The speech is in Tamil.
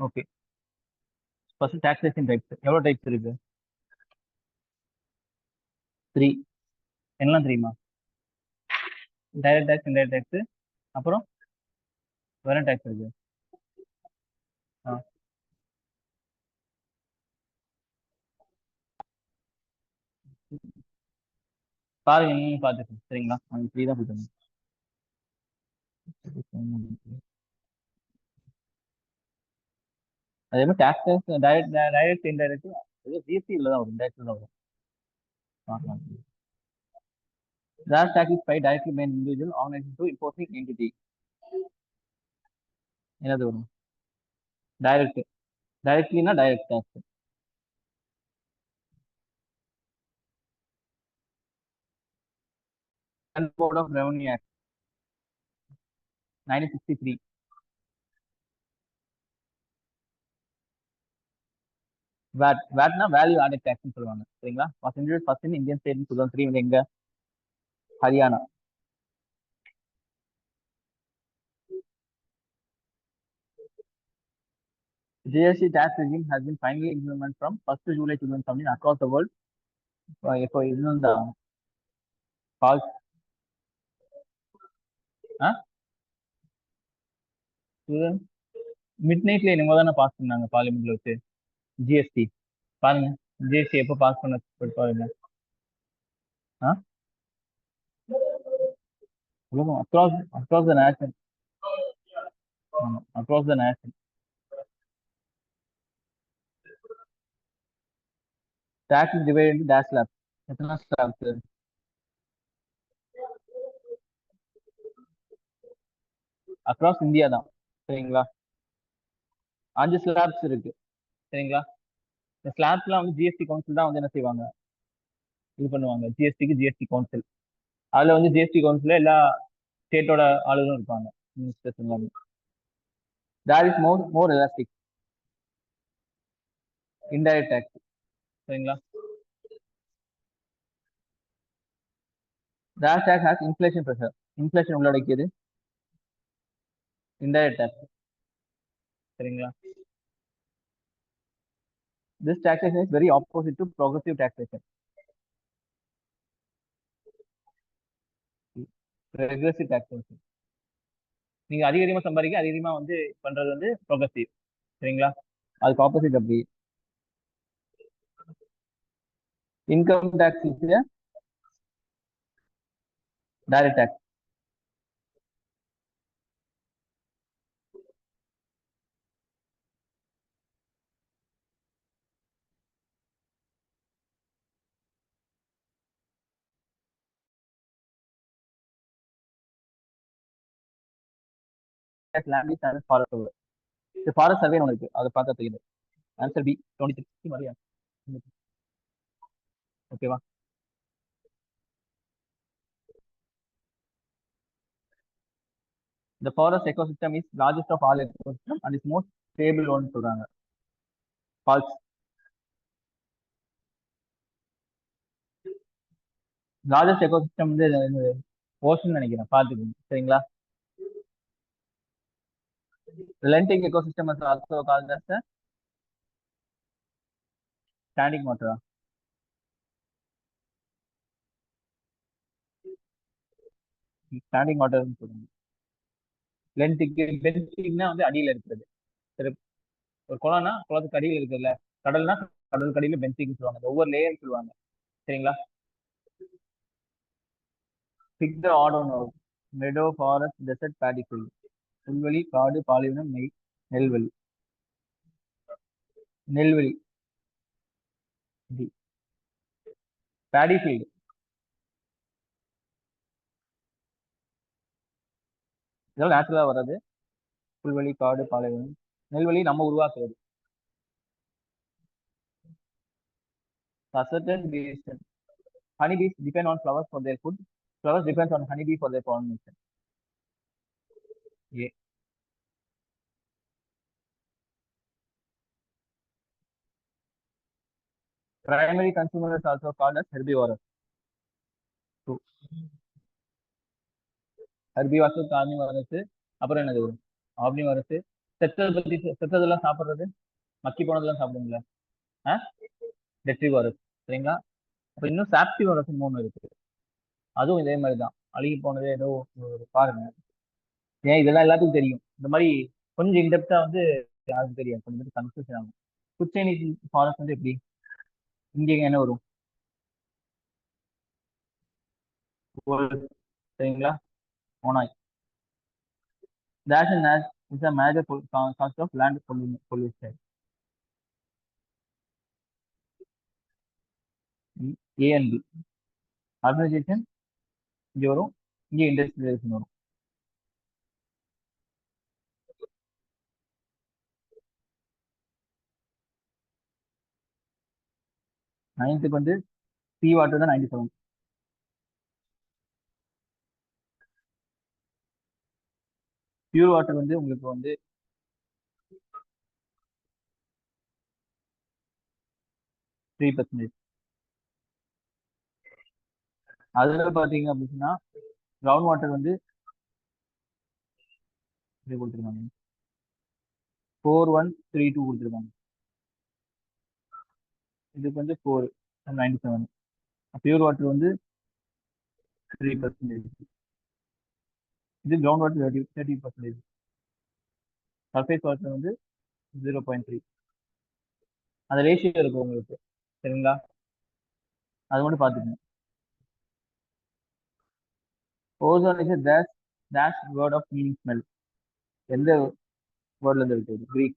ஓகே ஃபர்ஸ்ட் டாக்ஸேஷன் டைப்ஸ் எவ்வளோ டைப்ஸ் இருக்கு? த்ரீ என்னலாம் தெரியுமா? டைரக்ட் டேக்ஸ் இன்டைரக்ட் டேக்ஸ் அப்புறம் வேற டேக்ஸ் இருக்கு? ஆ. பாருங்க நீங்க பார்த்துக்கோங்க. சரிங்களா? அவங்க ஃப்ரீ தான் கொடுத்துருங்க அதே மாதிரி டாக்ஸஸ் டைரக்ட் டைரக்ட் இன்டைரக்ட் ஏதோ ஜிஎஸ்டி இல்லை தான் வரும் டைரக்ட் தான் வரும் பார்க்கலாம் That tax is main individual by an individual organization to என்னது வரும் direct டைரக்ட்லினா direct tax board of revenue act nineteen sixty three VAT வேட்னா value added டேக்ஸ்னு சொல்லுவாங்க. சரிங்களா? Was introduce first in Indian state two thousand three எங்க Haryana. GST tax regime has been finally implemented from 1st July 2017 across the world. இப்போ இது இந்த ஃபால்ஸ் மிட் நைட்ல என்னமோ தானே பாஸ் பண்ணாங்க பார்லிமெண்ட்ல வச்சு. ஜிஎஸ்டி பாருங்க. ஜிஎஸ்டி எப்போ பாஸ் பண்ண பாருங்க. ஆ? உலகம் across across the nation across the nation tax is divide dash lab எத்தனை ஸ்லாப்ஸ் அக்ராஸ் இந்தியா தான். சரிங்களா? அஞ்சு ஸ்லாப்ஸ் இருக்கு. சரிங்களா? இந்த ஸ்லாப்லாம் வந்து ஜிஎஸ்டி கவுன்சில் தான் வந்து என்ன செய்வாங்க? இது பண்ணுவாங்க. ஜிஎஸ்டிக்கு ஜிஎஸ்டி கவுன்சில் அதில் வந்து ஜிஎஸ்டி கவுன்சில் எல்லா ஸ்டேட்டோட ஆளுகளும் இருப்பாங்க. மினிஸ்டர்ஸ் எல்லாமே there is more more elastic indirect tax சரிங்களா? Dash tax has inflation pressure inflation உள்ளடக்கியது. இன்டைரக்ட் டேக்ஸ் சரிங்களா? this taxation is very opposite to progressive taxation regressive taxation நீங்க அதிக அதிகமா சம்பாதிக்க அதிக அதிகமா வந்து பண்றது வந்து ப்ரோக்ரஸிவ் சரிங்களா அதுக்கு ஆப்போசிட் அப்படி income tax is direct tax land is and forest over. The forest survey ஒன்று இருக்கு அதை பார்த்தா தெரியுது ஆன்சர் பி டுவெண்ட்டி சிக்ஸ்டி மாதிரியா ஓகேவா The forest ecosystem is largest of all ecosystem and is most stable one சொல்றாங்க ஃபால்ஸ் லார்ஜஸ்ட் எக்கோசிஸ்டம் வந்து ஓஷன் நினைக்கிறேன் பார்த்துக்கோங்க சரிங்களா relenting ecosystem is also called as the standing motor. Standing வாட்டர்னு சொல்லுங்க லென்த்துக்கு லென்த்துக்குன்னா வந்து அடியில் இருக்கிறது. சரி ஒரு குளம்னா குளத்துக்கு அடியில் இருக்குதுல்ல. கடல்னா கடலுக்கு அடியில் பென்சிக்னு சொல்லுவாங்க. ஒவ்வொரு லேயர் சொல்லுவாங்க. சரிங்களா? Pick the order meadow forest desert paddy புல்வெளி காடு பாலைவனம் நெல் நெல்வெளி நெல்வெளி டி பேடி ஃபீல்டு இதெல்லாம் நேச்சுரலாக வர்றது புல்வெளி காடு பாலைவனம் நெல்வெளி நம்ம உருவாக்குறது சசர்டன் பீஸ்டன் honeybees depend on flowers for their food flowers depends on honeybee for their pollination A. Primary consumer is also called as herbivorous. Two. Herbivorous, carnivorous, அப்புறம் என்னது வரும் ஆப்னிவரஸ் செத்தது பத்தி செத்ததெல்லாம் சாப்பிடுறது மக்கி போனதெல்லாம் சாப்பிடுங்களா ஆ டெட்ரிவாரஸ் சரிங்களா அப்போ இன்னும் சாப்டிவாரஸ் மூணு இருக்கு அதுவும் இதே மாதிரி தான் அழுகி போனதே ஏதோ ஒரு பாருங்க ஏன் இதெல்லாம் எல்லாத்துக்கும் தெரியும்? இந்த மாதிரி கொஞ்சம் இன்டெப்தா வந்து யாருக்கும் தெரியும் கொஞ்சம் கன்ஃபியூஷன் ஆகும். குச்சேனி ஃபாரஸ்ட் வந்து எப்படி? இங்கே என்ன வரும்? சரிங்களா? ஓனாய் Dash and is a major cause of land pollution ANB organization இங்கே வரும். இங்கே இண்டஸ்ட்ரியலைசேஷன் வரும். நைன்த்துக்கு வந்து பி வாட்டர் தான் நைன்டி செவன் பியூர் வாட்டர் வந்து உங்களுக்கு வந்து த்ரீ பர்சன்டேஜ் அதில் பாத்தீங்க அப்படின்னா கிரவுண்ட் வாட்டர் வந்து இது கொடுத்துருக்காங்க? ஃபோர் ஒன் த்ரீ டூ கொடுத்துருக்காங்க. இதுக்கு வந்து four ninety seven pure water வந்து த்ரீ பர்சன்டேஜ் இது ground water thirty thirty percentage surface water வந்து ஜீரோ பாயிண்ட் த்ரீ அந்த ரேஷியோ இருக்கு உங்களுக்கு சரிங்களா? அது மட்டும் பார்த்துக்கணும். Ozone is dash dash word of meaning smell எந்த வேர்ட்ல இருந்து இருக்குது கிரீக்